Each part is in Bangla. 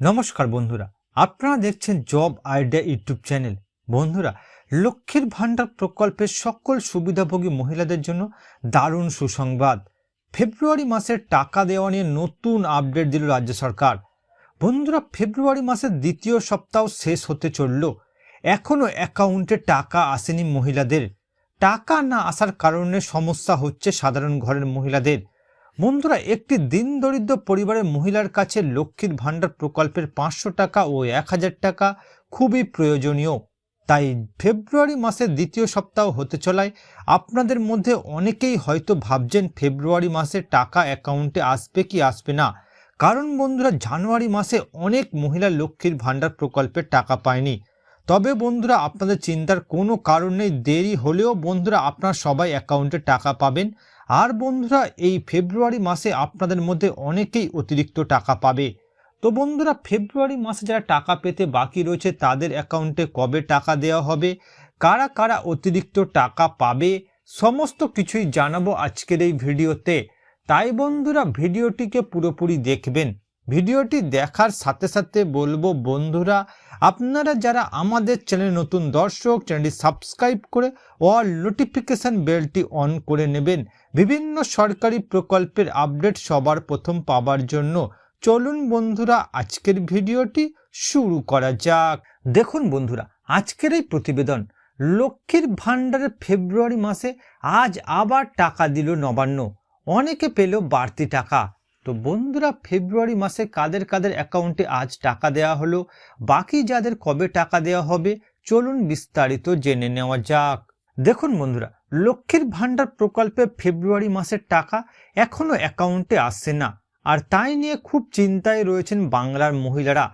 নমস্কার বন্ধুরা, আপনারা দেখছেন জব আইডিয়া ইউটিউব চ্যানেল। বন্ধুরা, লক্ষ্মীর ভাণ্ডার প্রকল্পের সকল সুবিধাভোগী মহিলাদের জন্য দারুণ সুসংবাদ। ফেব্রুয়ারি মাসের টাকা দেওয়া নিয়ে নতুন আপডেট দিল রাজ্য সরকার। বন্ধুরা, ফেব্রুয়ারি মাসের দ্বিতীয় সপ্তাহ শেষ হতে চলল। এখনও অ্যাকাউন্টে টাকা আসেনি মহিলাদের। টাকা না আসার কারণে সমস্যা হচ্ছে সাধারণ ঘরের মহিলাদের। বন্ধুরা, একটি দিন দরিদ্র পরিবারের মহিলার কাছে লক্ষ্মীর ভাণ্ডার প্রকল্পের পাঁচশো টাকা ও এক হাজার টাকা খুবই প্রয়োজনীয়। তাই ফেব্রুয়ারি মাসের দ্বিতীয় সপ্তাহ হতে চলায় আপনাদের মধ্যে অনেকেই হয়তো ভাবছেন ফেব্রুয়ারি মাসে টাকা অ্যাকাউন্টে আসবে কি আসবে না। কারণ বন্ধুরা, জানুয়ারি মাসে অনেক মহিলা লক্ষ্মীর ভাণ্ডার প্রকল্পের টাকা পায়নি। তবে বন্ধুরা, আপনাদের চিন্তার কোনো কারণ নেই। দেরি হলেও বন্ধুরা, আপনারা সবাই অ্যাকাউন্টে টাকা পাবেন। আর বন্ধুরা, এই ফেব্রুয়ারি মাসে আপনাদের মধ্যে অনেকেই অতিরিক্ত টাকা পাবে। তো বন্ধুরা, ফেব্রুয়ারি মাসে যারা টাকা পেতে বাকি রয়েছে, তাদের অ্যাকাউন্টে কবে টাকা দেওয়া হবে? কারা কারা অতিরিক্ত টাকা পাবে? সমস্ত কিছুই জানাব আজকের এই ভিডিওতে। তাই বন্ধুরা, ভিডিওটিকে পুরোপুরি দেখবেন। ভিডিওটি দেখার সাথে সাথে বলব বন্ধুরা, আপনারা যারা আমাদের চ্যানেল নতুন দর্শক, চ্যানেলটি সাবস্ক্রাইব করে অল নোটিফিকেশান বেলটি অন করে নেবেন। বিভিন্ন সরকারি প্রকল্পের আপডেট সবার প্রথম পাবার জন্য চলুন বন্ধুরা, আজকের ভিডিওটি শুরু করা যাক। দেখুন বন্ধুরা, আজকের এই প্রতিবেদন, লক্ষ্মীর ভাণ্ডারের ফেব্রুয়ারি মাসে আজ আবার টাকা দিল নবান্ন। অনেকে পেল বাড়তি টাকা। তো বন্ধুরা ফেব্রুয়ারি মাসে কাদের কাদের অ্যাকাউন্টে আজ টাকা দেওয়া হলো? বাকি যাদের কবে টাকা দেওয়া হবে? চলুন বিস্তারিত জেনে নেওয়া যাক। দেখুন বন্ধুরা, লক্ষ্মীর ভাণ্ডার প্রকল্পে ফেব্রুয়ারি মাসের টাকা এখনও অ্যাকাউন্টে আসছে না। আর তাই নিয়ে খুব চিন্তায় রয়েছেন বাংলার মহিলারা।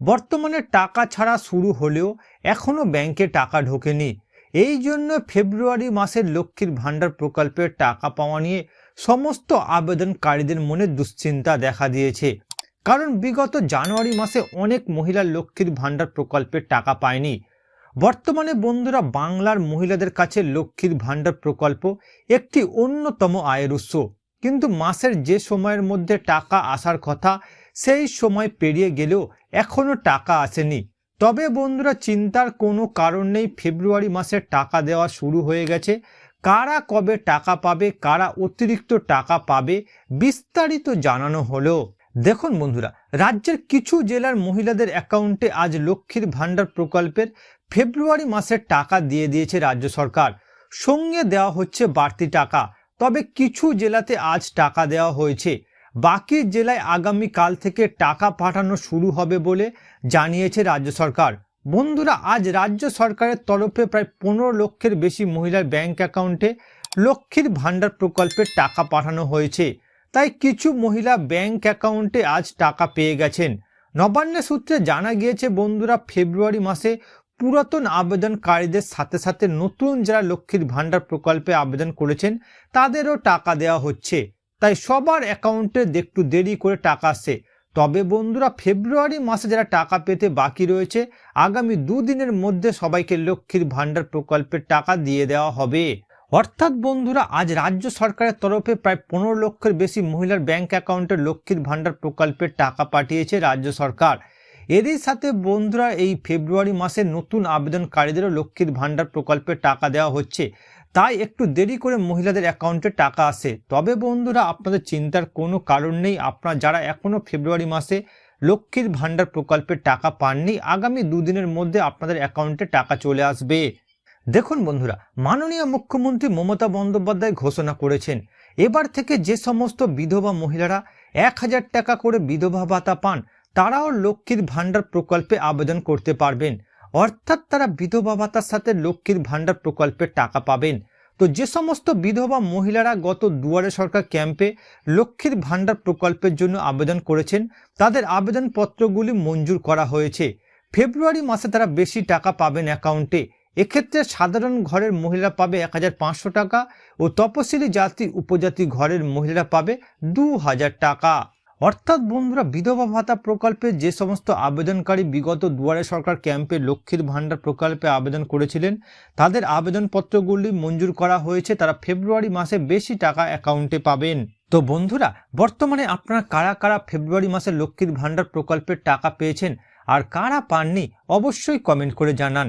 বর্তমানে টাকা ছাড়া শুরু হলেও এখনও ব্যাংকে টাকা ঢোকেনি। এই জন্য ফেব্রুয়ারি মাসের লক্ষ্মীর ভাণ্ডার প্রকল্পের টাকা পাওয়া নিয়ে সমস্ত আবেদনকারীদের মনে দুশ্চিন্তা দেখা দিয়েছে। কারণ বিগত জানুয়ারি মাসে অনেক মহিলা লক্ষ্মীর ভাণ্ডার প্রকল্পের টাকা পায়নি। বর্তমানে বন্ধুরা বাংলার মহিলাদের কাছে লক্ষ্মীর ভাণ্ডার প্রকল্প একটি অন্যতম আয়ের উৎস। কিন্তু মাসের যে সময়ের মধ্যে টাকা আসার কথা, সেই সময় পেরিয়ে গেলেও এখনও টাকা আসেনি। তবে বন্ধুরা, চিন্তার কোনো কারণ নেই। ফেব্রুয়ারি মাসে টাকা দেওয়া শুরু হয়ে গেছে। কারা কবে টাকা পাবে, কারা অতিরিক্ত টাকা পাবে, বিস্তারিত জানানো হলো। দেখুন বন্ধুরা, রাজ্যের কিছু জেলার মহিলাদের অ্যাকাউন্টে আজ লক্ষ্মীর ভাণ্ডার প্রকল্পের ফেব্রুয়ারি মাসের টাকা দিয়ে দিয়েছে রাজ্য সরকার। সঙ্গে দেওয়া হচ্ছে বাড়তি টাকা, তবে কিছু জেলাতে আজ টাকা দেওয়া হয়েছে। বাকি জেলায় আগামী কাল থেকে টাকা পাঠানো শুরু হবে বলে জানিয়েছে রাজ্য সরকার। বন্ধুরা, আজ রাজ্য সরকারের তরফে প্রায় পনেরো লক্ষের বেশি মহিলার ব্যাংক অ্যাকাউন্টে লক্ষ্মীর ভাণ্ডার প্রকল্পের টাকা পাঠানো হয়েছে। তাই কিছু মহিলা ব্যাংক অ্যাকাউন্টে আজ টাকা পেয়ে গেছেন। নবান্নের সূত্রে জানা গিয়েছে, বন্ধুরা, ফেব্রুয়ারি মাসে পুরাতন আবেদনকারীদের সাথে সাথে নতুন যারা লক্ষ্মীর ভাণ্ডার প্রকল্পে আবেদন করেছেন, তাদেরও টাকা দেওয়া হচ্ছে। তাই সবার অ্যাকাউন্টে একটু দেরি করে টাকা আসছে। তবে বন্ধুরা ফেব্রুয়ারি মাসে যারা টাকা পেতে বাকি রয়েছে, আগামী দুদিনের মধ্যে সবাইকে লক্ষ্মীর ভাণ্ডার প্রকল্পের টাকা দিয়ে দেওয়া হবে। অর্থাৎ বন্ধুরা, আজ রাজ্য সরকারের তরফে প্রায় পনেরো লক্ষের বেশি মহিলার ব্যাংক অ্যাকাউন্টে লক্ষ্মীর ভাণ্ডার প্রকল্পের টাকা পাঠিয়েছে রাজ্য সরকার। এরই সাথে বন্ধুরা, এই ফেব্রুয়ারি মাসে নতুন আবেদনকারীদেরও লক্ষ্মীর ভাণ্ডার প্রকল্পের টাকা দেওয়া হচ্ছে। তাই একটু দেরি করে মহিলাদের অ্যাকাউন্টে টাকা আসে। তবে বন্ধুরা, আপনাদের চিন্তার কোনো কারণ নেই। আপনারা যারা এখনও ফেব্রুয়ারি মাসে লক্ষ্মীর ভাণ্ডার প্রকল্পের টাকা পাননি, আগামী দুদিনের মধ্যে আপনাদের অ্যাকাউন্টে টাকা চলে আসবে। দেখুন বন্ধুরা, মাননীয় মুখ্যমন্ত্রী মমতা বন্দ্যোপাধ্যায় ঘোষণা করেছেন, এবার থেকে যে সমস্ত বিধবা মহিলারা এক হাজার টাকা করে বিধবা ভাতা পান, তারাও লক্ষ্মীর ভাণ্ডার প্রকল্পে আবেদন করতে পারবেন। অর্থাৎ তারা বিধবা ভাতার সাথে লক্ষ্মীর ভাণ্ডার প্রকল্পের টাকা পাবেন। তো যে সমস্ত বিধবা মহিলারা গত দুয়ারে সরকার ক্যাম্পে লক্ষ্মীর ভাণ্ডার প্রকল্পের জন্য আবেদন করেছেন, তাদের আবেদনপত্রগুলি মঞ্জুর করা হয়েছে। ফেব্রুয়ারি মাসে তারা বেশি টাকা পাবেন অ্যাকাউন্টে। এক্ষেত্রে সাধারণ ঘরের মহিলা পাবে এক হাজার পাঁচশো টাকা ও তপশিলি জাতি উপজাতি ঘরের মহিলা পাবে দু হাজার টাকা। অর্থাৎ বন্ধুরা, বিধবা ভাতা প্রকল্পে যে সমস্ত আবেদনকারী বিগত দুয়ারে সরকার ক্যাম্পে লক্ষ্মীর ভাণ্ডার প্রকল্পে আবেদন করেছিলেন, তাদের আবেদনপত্রগুলি মঞ্জুর করা হয়েছে। তারা ফেব্রুয়ারি মাসে বেশি টাকা অ্যাকাউন্টে পাবেন। তো বন্ধুরা, বর্তমানে আপনারা কারা কারা ফেব্রুয়ারি মাসে লক্ষ্মীর ভাণ্ডার প্রকল্পের টাকা পেয়েছেন আর কারা পাননি, অবশ্যই কমেন্ট করে জানান।